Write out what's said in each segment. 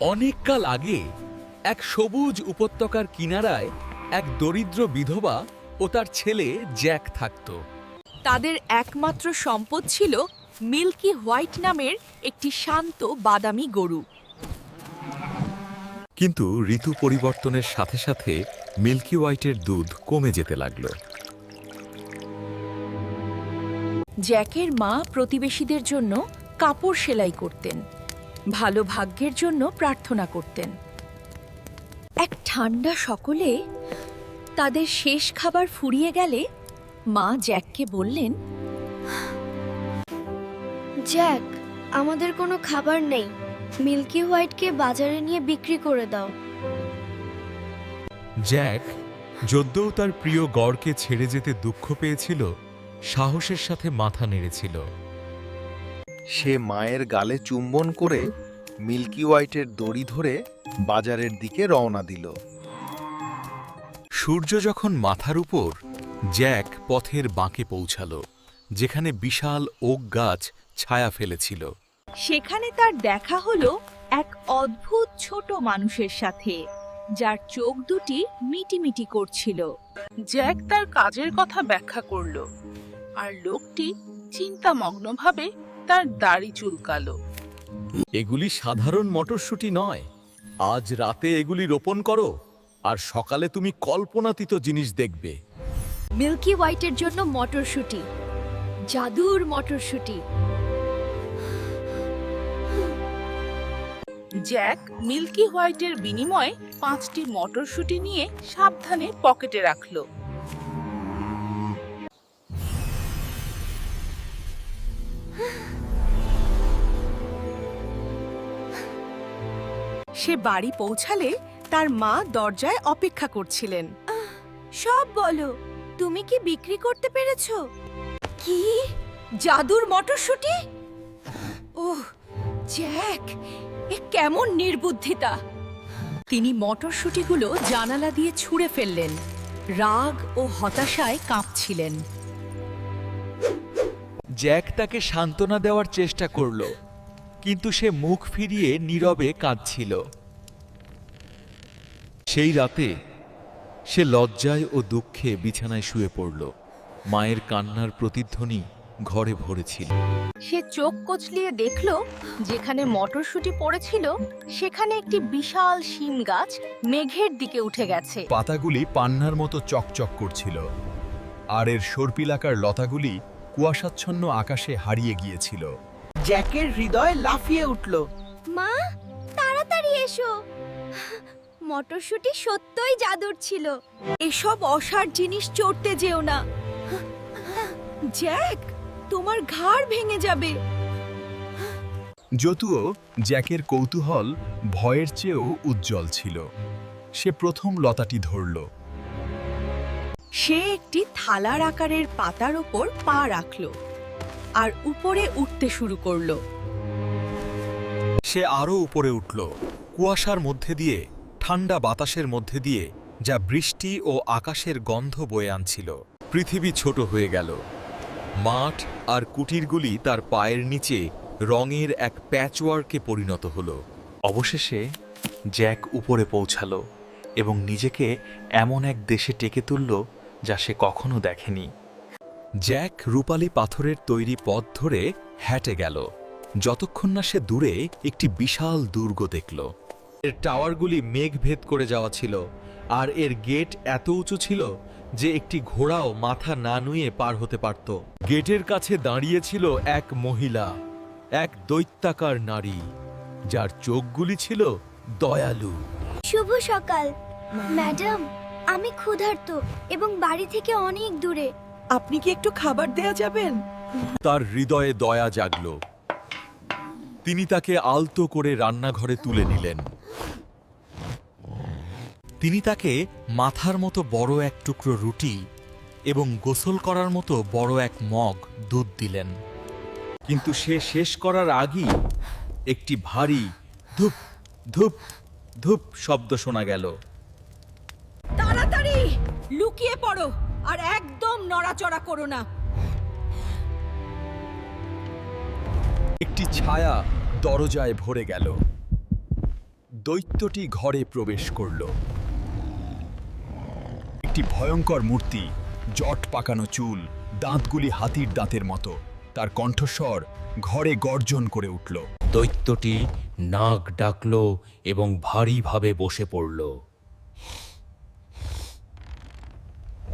অনেককাল আগে এক সবুজ উপত্যকার কিনারায় এক দরিদ্র বিধবা ও তার ছেলে জ্যাক থাকত। তাদের একমাত্র সম্পদ ছিল মিল্কি হোয়াইট নামের একটি শান্ত বাদামি গরু। কিন্তু ঋতু পরিবর্তনের সাথে সাথে মিল্কি হোয়াইটের দুধ কমে যেতে লাগল। জ্যাকের মা প্রতিবেশীদের জন্য কাপড় সেলাই করতেন। ভালো ভাগ্যের জন্য প্রার্থনা করতেন। এক ঠান্ডা সকলে তাদের শেষ খাবার ফুরিয়ে গেলে মা জ্যাককে বললেন জ্যাক আমাদের কোনো খাবার নেই। মিল্কি হোয়াইটকে বাজারে নিয়ে বিক্রি করে দাও। জ্যাক যদ্যও তার প্রিয় গড়কে ছেড়ে যেতে দুঃখ পেয়েছিল সাহসের সাথে মাথা নেড়েছিল। সে মায়ের গালে চুম্বন করে মিল্কি হোয়াইটের দড়ি ধরে বাজারের দিকে রওনা দিল। সূর্য যখন মাথার উপর জ্যাক পথের বাঁকে পৌঁছালো যেখানে বিশাল ওক গাছ ছায়া ফেলেছিল। সেখানে তার দেখা হলো এক অদ্ভুত ছোট মানুষের সাথে যার চোখ দুটি মিটিমিটি করছিল। জ্যাক তার কাজের কথা ব্যাখ্যা করল আর লোকটি চিন্তামগ্নভাবে তার দাড়ি চুলকালো। এগুলি সাধারণ মটরশুঁটি নয়। আজ রাতে এগুলি রোপণ করো আর সকালে তুমি কল্পনাতীত জিনিস দেখবে। মিল্কি হোয়াইটের জন্য মটরশুঁটি। জাদুর মটরশুঁটি। জ্যাক মিল্কি হোয়াইটের বিনিময়ে পাঁচটি মটরশুঁটি নিয়ে সাবধানে পকেটে রাখল। সে বাড়ি পৌঁছালে তার মা দরজায় অপেক্ষা করছিলেন। সব বলো তুমি কি বিক্রি করতে পেরেছ? কি? জাদুর মটরশুঁটি? ওহ জ্যাক এ কেমন নির্বুদ্ধিতা। তিনি মটরশুঁটিগুলো জানালা দিয়ে ছুঁড়ে ফেললেন রাগ ও হতাশায় কাঁপছিলেন। জ্যাক তাকে সান্ত্বনা দেওয়ার চেষ্টা করল কিন্তু সে মুখ ফিরিয়ে নীরবে কাঁদছিল। সেই রাতে সে লজ্জায় ও দুঃখে বিছানায় শুয়ে পড়ল। মায়ের কান্নার প্রতিধ্বনি ঘরে ভরেছিল। সে চোখ কচলিয়ে দেখল যেখানে মটরশুঁটি পড়েছিল সেখানে একটি বিশাল শিম গাছ মেঘের দিকে উঠে গেছে। পাতাগুলি পান্নার মতো চকচক করছিল আর এর সর্পিলাকার লতাগুলি কুয়াশাচ্ছন্ন আকাশে হারিয়ে গিয়েছিল। জ্যাকের হৃদয় লাফিয়ে উঠল। মা তাড়াতাড়ি এসো। মটরশুঁটি সত্যই জাদুর ছিল। এসব অসার জিনিস চড়তে যেও না। জ্যাক তোমার ঘাড় ভেঙে যাবে। যতুও জ্যাকের কৌতূহল ভয়ের চেয়েও উজ্জ্বল ছিল। সে প্রথম লতাটি ধরল। সে একটি থালার আকারের পাতার ওপর পা রাখল আর উপরে উঠতে শুরু করল। সে আরও উপরে উঠল। কুয়াশার মধ্যে দিয়ে ঠান্ডা বাতাসের মধ্যে দিয়ে যা বৃষ্টি ও আকাশের গন্ধ বয়ে আনছিল। পৃথিবী ছোট হয়ে গেল। মাঠ আর কুটিরগুলি তার পায়ের নিচে রঙের এক প্যাচওয়ার্কে পরিণত হল। অবশেষে জ্যাক উপরে পৌঁছালো এবং নিজেকে এমন এক দেশে টেকে তুলল যা সে কখনো দেখেনি। জ্যাক রূপালী পাথরের তৈরি পথ ধরে হ্যাটে গেল। যতক্ষণ না সে দূরে একটি বিশাল দুর্গ দেখল। এর টাওয়ারগুলি মেঘ ভেদ করে যাওয়া ছিল আর এর গেট এত উঁচু ছিল যে একটি ঘোড়াও মাথা না নুয়ে পার হতে পারত। গেটের কাছে দাঁড়িয়েছিল এক মহিলা এক দৈত্যাকার নারী যার চোখগুলি ছিল দয়ালু। শুভ সকাল। ম্যাডাম আমি ক্ষুধার্ত এবং বাড়ি থেকে অনেক দূরে। আপনি কি একটু খাবার দেয়া যাবেন? তার হৃদয়ে দয়া জাগল। তিনি তাকে আলতো করে রান্নাঘরে তুলে নিলেন। তিনি তাকে মাথার মতো বড় এক টুকরো রুটি এবং গোসল করার মতো বড় এক মগ দুধ দিলেন। কিন্তু সে শেষ করার আগেই একটি ভারী ধূপ ধূপ ধূপ শব্দ শোনা গেল। তাড়াতাড়ি লুকিয়ে পড়ো আর একদম নড়াচড়া করো না। একটি ছায়া দরজায় ভরে গেল। দৈত্যটি ঘরে প্রবেশ করল। একটি ভয়ঙ্কর মূর্তি জট পাকানো চুল দাঁতগুলি হাতির দাঁতের মতো। তার কণ্ঠস্বর ঘরে গর্জন করে উঠল। দৈত্যটি নাক ডাকল এবং ভারীভাবে বসে পড়ল।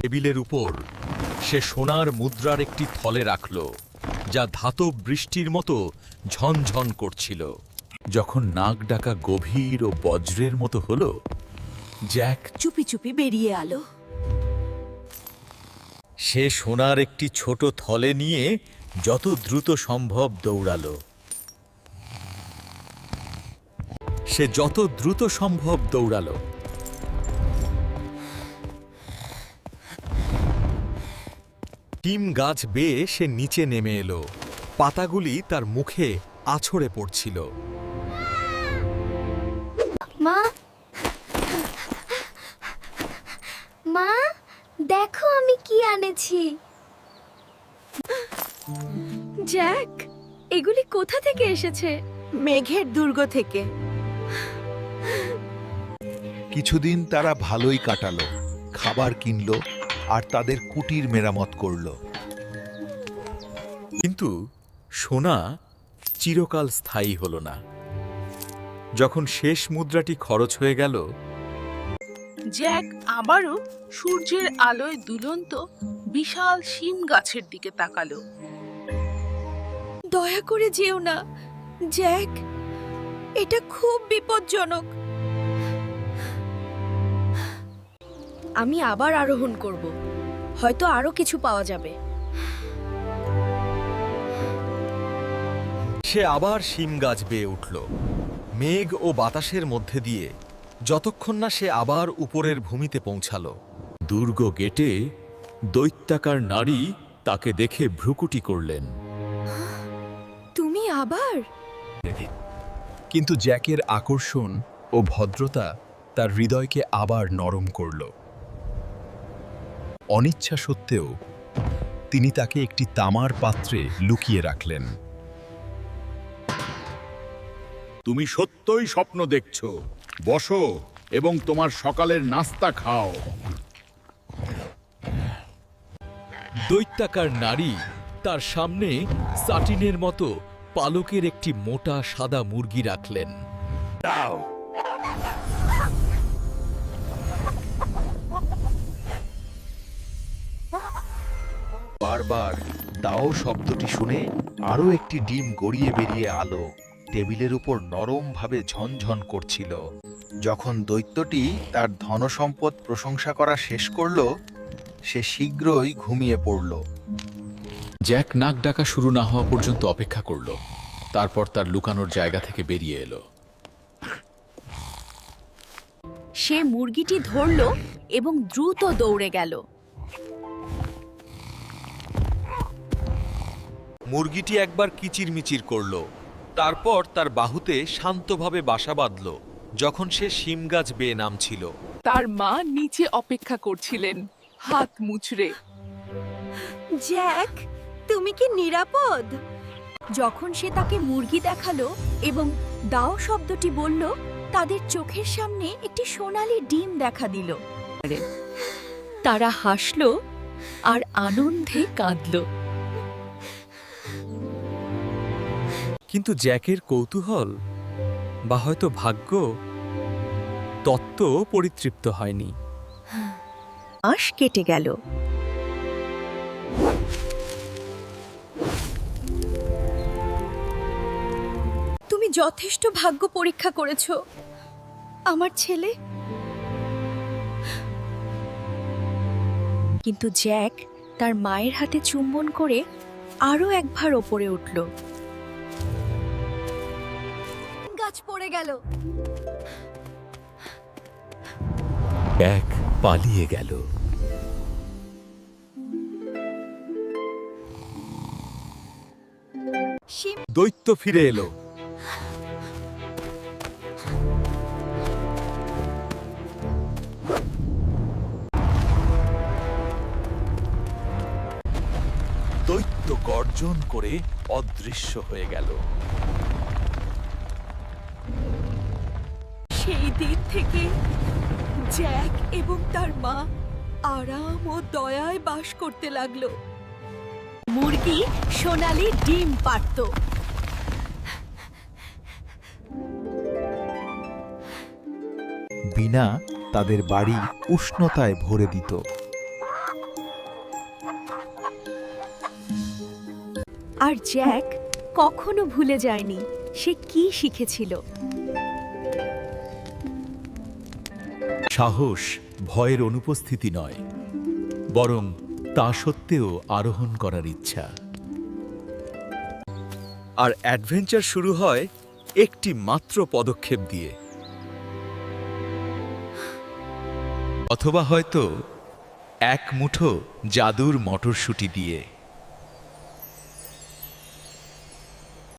টেবিলের উপর সে সোনার মুদ্রার একটি থলে রাখল যা ধাতব বৃষ্টির মতো ঝনঝন করছিল। যখন নাক ডাকা গভীর ও বজ্রের মতো হলো জ্যাক চুপি চুপি বেরিয়ে আলো সে সোনার একটি ছোট থলে নিয়ে যত দ্রুত সম্ভব দৌড়ালো। সে যত দ্রুত সম্ভব দৌড়ালো। টিম গাছ বেয়ে সে নিচে নেমে এলো। পাতাগুলি তার মুখে আছড়ে পড়ছিল। আনেছি। জ্যাক এগুলি কোথা থেকে এসেছে? মেঘের দুর্গ থেকে। কিছুদিন তারা ভালোই কাটালো খাবার কিনলো আর তাদের কুটির মেরামত করল। কিন্তু সোনা চিরকাল স্থায়ী হল না। যখন শেষ মুদ্রাটি খরচ হয়ে গেল জ্যাক আবারও সূর্যের আলোয় দুলন্ত বিশাল শিম গাছের দিকে তাকালো। দয়া করে যেও না জ্যাক। এটা খুব বিপজ্জনক। আমি আবার আরোহণ করব। হয়তো আরও কিছু পাওয়া যাবে। সে আবার শিম গাছ বেয়ে উঠল। মেঘ ও বাতাসের মধ্যে দিয়ে যতক্ষণ না সে আবার উপরের ভূমিতে পৌঁছালো। দুর্গ গেটে দৈত্যাকার নারী তাকে দেখে ভ্রুকুটি করলেন। তুমি আবার? কিন্তু জ্যাকের আকর্ষণ ও ভদ্রতা তার হৃদয়কে আবার নরম করল। অনিচ্ছা সত্ত্বেও তিনি তাকে একটি তামার পাত্রে লুকিয়ে রাখলেন। তুমি সত্যই স্বপ্ন দেখছ। বসো এবং তোমার সকালের নাস্তা খাও। দৈত্যাকার নারী তার সামনে সাটিনের মতো পালকের একটি মোটা সাদা মুরগি রাখলেন। বারবার দাও শব্দটি শুনে আরও একটি ডিম গড়িয়ে বেরিয়ে আলো টেবিলের উপর নরমভাবে ঝনঝন করছিল। যখন দৈত্যটি তার ধনসম্পদ প্রশংসা করা শেষ করল সে শীঘ্রই ঘুমিয়ে পড়ল। জ্যাক নাক ডাকা শুরু না হওয়া পর্যন্ত অপেক্ষা করল। তারপর তার লুকানোর জায়গা থেকে বেরিয়ে এলো। সে মুরগিটি ধরল এবং দ্রুত দৌড়ে গেল। মুরগিটি একবার কিচিরমিচির করল। তারপর তার বাহুতে শান্তভাবে বাসা বাঁধল। যখন সে শিম গাছ বেয়ে নামছিল। তার মা নিচে অপেক্ষা করছিলেন হাত মুচড়ে জ্যাক তুমি কি নিরাপদ? যখন সে তাকে মুরগি দেখাল এবং দাও শব্দটি বলল তাদের চোখের সামনে একটি সোনালি ডিম দেখা দিল। তারা হাসল আর আনন্দে কাঁদল। কিন্তু জ্যাকের কৌতূহল বা হয়তো ভাগ্য তত্ত্ব পরিতৃপ্ত হয়নি। মাস কেটে গেল। তুমি যথেষ্ট ভাগ্য পরীক্ষা করেছ। আমার ছেলে। কিন্তু জ্যাক তার মায়ের হাতে চুম্বন করে আরও একবার ওপরে উঠল। পড়ে গেল। এক পালিয়ে গেল। দৈত্য ফিরে এলো। দৈত্য গর্জন করে অদৃশ্য হয়ে গেল। সেই দিন থেকে জ্যাক এবং তার মা আরাম ও দয়ায় বাস করতে লাগল। মুরগি সোনালি ডিম পারত। বিনা তাদের বাড়ি উষ্ণতায় ভরে দিত। আর জ্যাক কখনো ভুলে যায়নি সে কি শিখেছিল। সাহস ভয়ের অনুপস্থিতি নয়, বরং তা সত্ত্বেও আরোহণ করার ইচ্ছা। আর অ্যাডভেঞ্চার শুরু হয় একটি মাত্র পদক্ষেপ দিয়ে। অথবা হয়তো এক মুঠো জাদুর মটরশুঁটি দিয়ে।